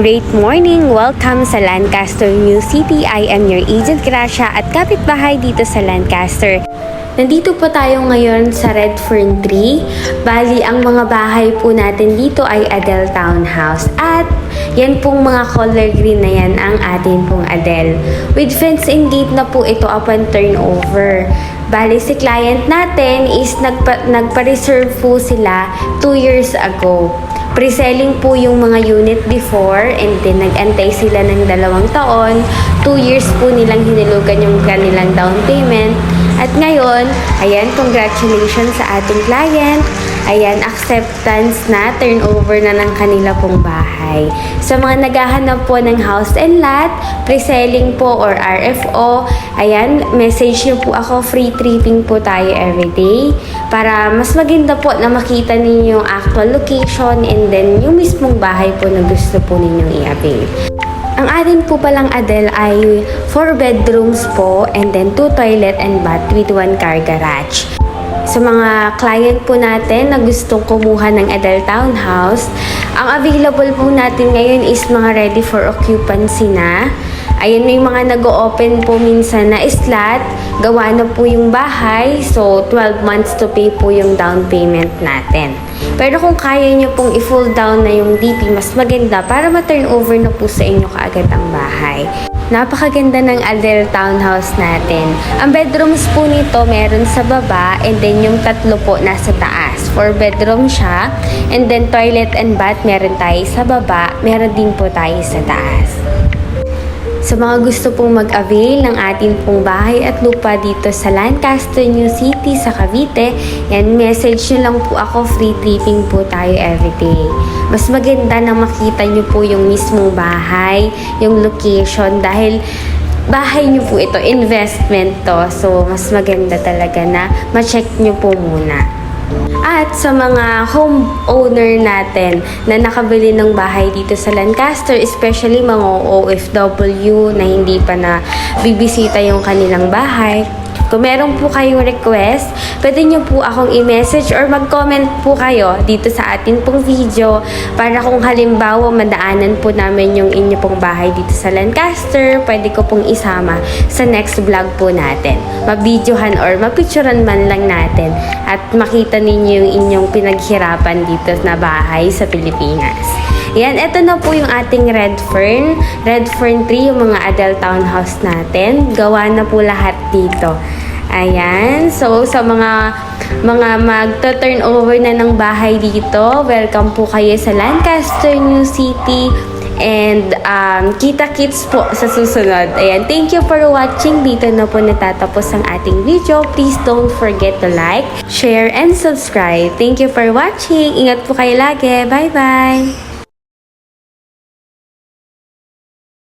Great morning! Welcome sa Lancaster New City. I am your agent Gracia at kapitbahay dito sa Lancaster. Nandito po tayo ngayon sa Red Fern Tree. Bali, ang mga bahay po natin dito ay Adele Townhouse. At yan pong mga color green na yan ang atin pong Adele. With fence and gate na po ito upon turnover. Bali, si client natin is nagpa, nagpa-reserve po sila 2 years ago. Pre-selling po yung mga unit before and then nag-antay sila ng dalawang taon. 2 years po nilang hinilugan yung kanilang down payment. At ngayon, ayan, congratulations sa ating client. Ayan, acceptance na, turnover na ng kanila pong bahay. Sa mga naghahanap po ng house and lot, pre-selling po or RFO, ayan, message nyo po ako, free tripping po tayo everyday. Para mas maganda po na makita ninyo yung actual location and then yung mismong bahay po na gusto po ninyong i-avail. Ang atin po palang Adele ay 4 bedrooms po and then 2 toilet and bath with 1 car garage. Sa mga client po natin na gustong kumuha ng Adele Townhouse, ang available po natin ngayon is mga ready for occupancy na. Ayun, may mga nag-open po minsan na slot. Gawa na po yung bahay. So, 12 months to pay po yung down payment natin. Pero kung kaya nyo pong i-full down na yung DP, mas maganda para ma-turn over na po sa inyo kaagad ang bahay. Napakaganda ng Adele Townhouse natin. Ang bedrooms po nito meron sa baba and then yung tatlo po nasa taas. Four bedroom siya and then toilet and bath meron tayo sa baba, meron din po tayo sa taas. Sa mga gusto pong mag-avail ng ating pong bahay at lupa dito sa Lancaster, New City, sa Cavite, yan, message nyo lang po ako, free tripping po tayo everyday. Mas maganda na makita nyo po yung mismong bahay, yung location, dahil bahay nyo po ito, investment to. So, mas maganda talaga na ma-check nyo po muna. At sa mga homeowner natin na nakabili ng bahay dito sa Lancaster, especially mga OFW na hindi pa na bibisita yung kanilang bahay, kung meron po kayong request, pwede nyo po akong i-message or mag-comment po kayo dito sa atin pong video para kung halimbawa madaanan po namin yung inyo pong bahay dito sa Lancaster, pwede ko pong isama sa next vlog po natin. Mabidyohan or mapicturan man lang natin at makita ninyo yung inyong pinaghirapan dito na bahay sa Pilipinas. Yan, ito na po yung ating Red Fern. Red Fern 3, yung mga Adele Townhouse natin. Gawa na po lahat dito. Ayan. So, sa mga mga magto-turn over na ng bahay dito, welcome po kayo sa Lancaster, New City. And um, kita-kits po sa susunod. Ayan, thank you for watching. Dito na po natatapos ang ating video. Please don't forget to like, share, and subscribe. Thank you for watching. Ingat po kayo lagi. Bye-bye!